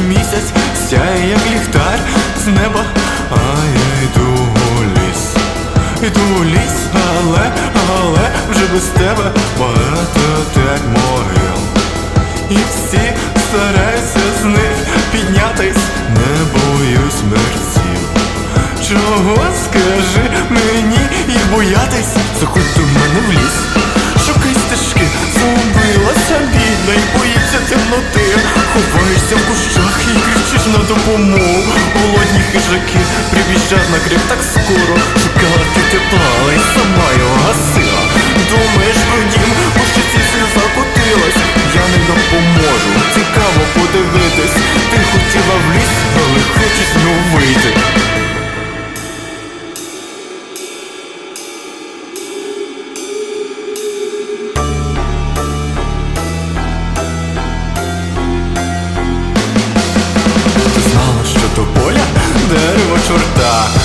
місяць сяє, як ліхтар з неба, а я йду у ліс. Йду у ліс, але, але вже без тебе багато так могил. І всі стараються з них піднятись, не боюсь мерців. Чого скажи мені і боятись, заходь до мене в ліс. Шукай стежки, загубилася бідна і боїться темноти. Кричиш на допомогу. Голодні хижаки прибіжать на крик так скоро. Шукала ти тепла, і сама його гасила.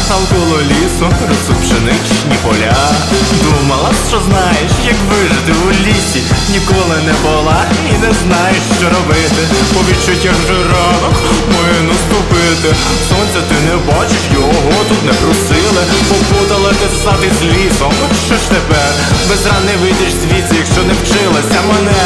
Чорта, коло лісу росу пшеничні поля. Думала, що знаєш, як вижити у лісі, ніколи не була і не знаєш, що робити. По відчуттях вже ранок наступити. Сонця ти не бачиш, його тут не просили. Попутала ти сади з лісом. Що ж тепер? Без ран не вийдеш звідси, якщо не вчилася мене.